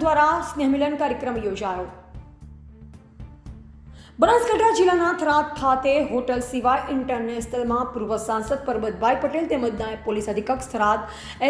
સ્નેહમિલન કાર્યક્રમ યોજાયો. બનાસકાંઠા જિલ્લાના થરાદ ખાતે હોટલ સિવાય ઇન્ટરનેશનલમાં પૂર્વ સાંસદ પરબતભાઈ પટેલ તેમજ નાયબ પોલીસ અધિક્ષક થરાદ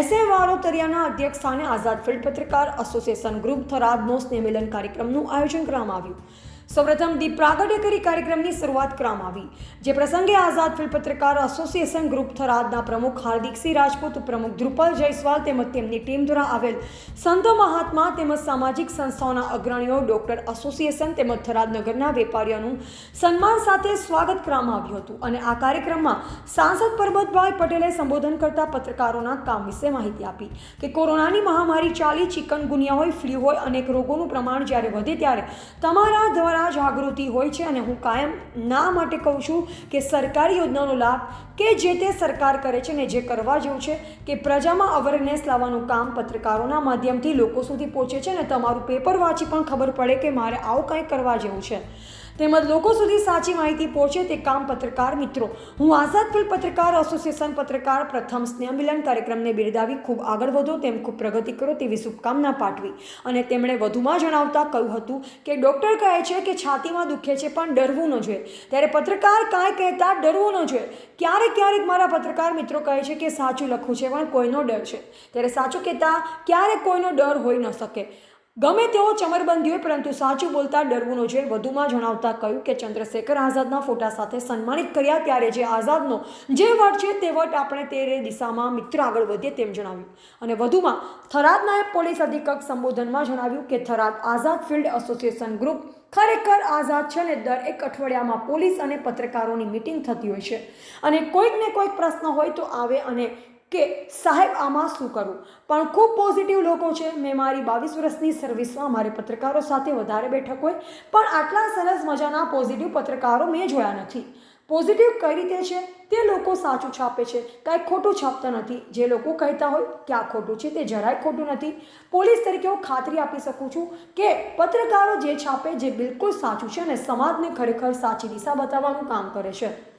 એસએવારો તરિયાના અધ્યક્ષ સ્થાને આઝાદ ફિલ્ડ પત્રકાર એસોસિએશન ગ્રુપ થરાદનો સ્નેહમિલન કાર્યક્રમનું આયોજન કરવામાં આવ્યું. સૌપ્રથમ દીપ પ્રાગટ્ય કરી કાર્યક્રમની શરૂઆત કરવામાં આવી, જે પ્રસંગે આઝાદ ફિલ્મ પત્રકાર એસોસિએશન ગ્રુપ થરાદના પ્રમુખ હાર્દિકસિંહ રાજપૂત, પ્રમુખ ધ્રુપલ જયસ્વાલ તેમજ તેમની ટીમ દ્વારા આવેલ સંતો મહાત્મા તેમજ સામાજિક સંસ્થાઓના અગ્રણીઓ ડોક્ટર એસોસિએશન તેમજ થરાદ નગરના વેપારીઓનું સન્માન સાથે સ્વાગત કરવામાં આવ્યું હતું અને આ કાર્યક્રમમાં સાંસદ પરબતભાઈ પટેલે સંબોધન કરતા પત્રકારોના કામ વિશે માહિતી આપી કે કોરોનાની મહામારી ચાલી ચિકનગુનિયા હોય ફ્લૂ હોય અનેક રોગોનું પ્રમાણ જ્યારે વધે ત્યારે તમારા દ્વારા જાગૃતિ હોય છે અને હું કાયમ ના માટે કહું છું કે સરકારી યોજનાનો લાભ કે જે તે સરકાર કરે છે ને જે કરવા જેવું છે કે પ્રજામાં અવેરનેસ લાવવાનું કામ પત્રકારોના માધ્યમથી લોકો સુધી પહોંચે છે ને તમારું પેપર વાંચી પણ ખબર પડે કે મારે આવું કંઈ કરવા જેવું છે. તેમજ લોકો સુધી સાચી માહિતી પહોંચે તે કામ પત્રકાર મિત્રો. હું આઝાદ ફિલ્મ પત્રકાર એસોસિએશન પત્રકાર પ્રથમ સ્નેહ મિલન કાર્યક્રમને બિરદાવી ખૂબ આગળ વધો તેમ ખૂબ પ્રગતિ કરો તેવી શુભકામના પાઠવી. અને તેમણે વધુમાં જણાવતા કહ્યું હતું કે ડૉક્ટર કહે છે કે છાતીમાં દુખે છે પણ ડરવું ન જોઈએ. ત્યારે પત્રકાર કાંઈ કહેતા ડરવું ન જોઈએ. ક્યારેક ક્યારેક મારા પત્રકાર મિત્રો કહે છે કે સાચું લખવું છે પણ કોઈનો ડર છે. ત્યારે સાચું કહેતા ક્યારેક કોઈનો ડર હોઈ ન શકે. ગમે તેઓ ચમરબંધી હોય, પરંતુ સાચું બોલતા ડરવું જે વધુમાં જણાવતા કહ્યું કે ચંદ્રશેખર આઝાદના ફોટા સાથે સન્માનિત કર્યા ત્યારે જે આઝાદનો જે વટ છે તે વટ આપણે તે દિશામાં મિત્ર આગળ વધીએ તેમ જણાવ્યું. અને વધુમાં, થરાદ નાયબ પોલીસ અધિક્ષક સંબોધનમાં જણાવ્યું કે Tharad Azad field association group ખરેખર આઝાદ છે ને દર એક અઠવાડિયામાં પોલીસ અને પત્રકારોની મિટિંગ થતી હોય છે. અને કોઈક ને કોઈક પ્રશ્ન હોય તો આવે અને કે સાહેબ, આમાં શું કરું? પણ ખૂબ પોઝિટિવ લોકો છે. મેં મારી બાવીસ વર્ષની સર્વિસમાં મારે પત્રકારો સાથે વધારે બેઠક હોય, પણ આટલા સરસ મજાના પોઝિટિવ પત્રકારો મેં જોયા નથી. પોઝિટિવ કઈ રીતે છે? તે લોકો સાચું છાપે છે. કાંઈ ખોટું છાપતા નથી. જે લોકો કહેતા હોય કે આ ખોટું છે, તે જરાય ખોટું નથી. પોલીસ તરીકે હું ખાતરી આપી શકું છું કે પત્રકારો જે છાપે, જે બિલકુલ સાચું છે અને સમાજને ખરેખર સાચી દિશા બતાવવાનું કામ કરે છે.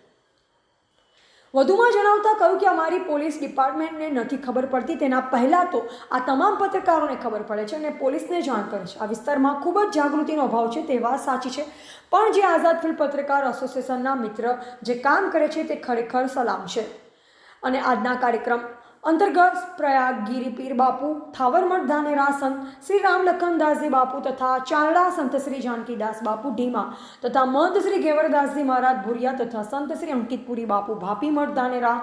વધુમાં જણાવતા કહ્યું કે અમારી પોલીસ ડિપાર્ટમેન્ટને નથી ખબર પડતી, તેના પહેલાં તો આ તમામ પત્રકારોને ખબર પડે છે અને પોલીસને જાણ કરે છે. આ વિસ્તારમાં ખૂબ જ જાગૃતિનો અભાવ છે, તે વાત સાચી છે. પણ જે આઝાદ ફિલ્ડ પત્રકાર એસોસિએશનના મિત્ર જે કામ કરે છે, તે ખરેખર સલામ છે. અને આજના કાર્યક્રમ અંતર્ગત પ્રયાગ ગિરિપીર બાપુ થાવરમઠ ધાનેરા સંત શ્રી રામ લખનદાસજી બાપુ તથા ચારડા સંત શ્રી જાનકીદાસ બાપુ ઢીમા તથા મહંત શ્રી ઘેવરદાસજી મહારાજ ભુરિયા તથા સંત શ્રી અંકિતપુરી બાપુ ભાપીમઠ ધાનેરા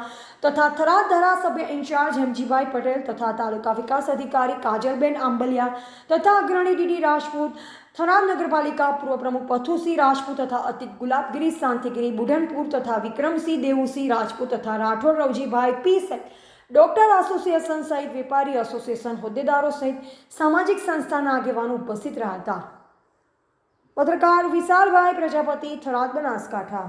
તથા થરાદ ધારાસભ્ય ઇન્ચાર્જ હેમજીભાઈ પટેલ તથા તાલુકા વિકાસ અધિકારી કાજલબેન આંબલિયા તથા અગ્રણી ડીડી રાજપૂત થરાદ નગરપાલિકા પૂર્વ પ્રમુખ પથુસિંહ રાજપૂત તથા અતિત ગુલાબગીરી શાંતિગીરી બુઢનપુર તથા વિક્રમસિંહ દેવુસિંહ રાજપૂત તથા રાઠોડ રવજીભાઈ પી સહિત ડોક્ટર એસોસિએશન સહિત વેપારી એસોસિએશન હોદ્દેદારો સહિત સામાજિક સંસ્થાના આગેવાનો ઉપસ્થિત રહ્યા હતા. પત્રકાર વિશાલભાઈ પ્રજાપતિ થરાદ બનાસકાંઠા.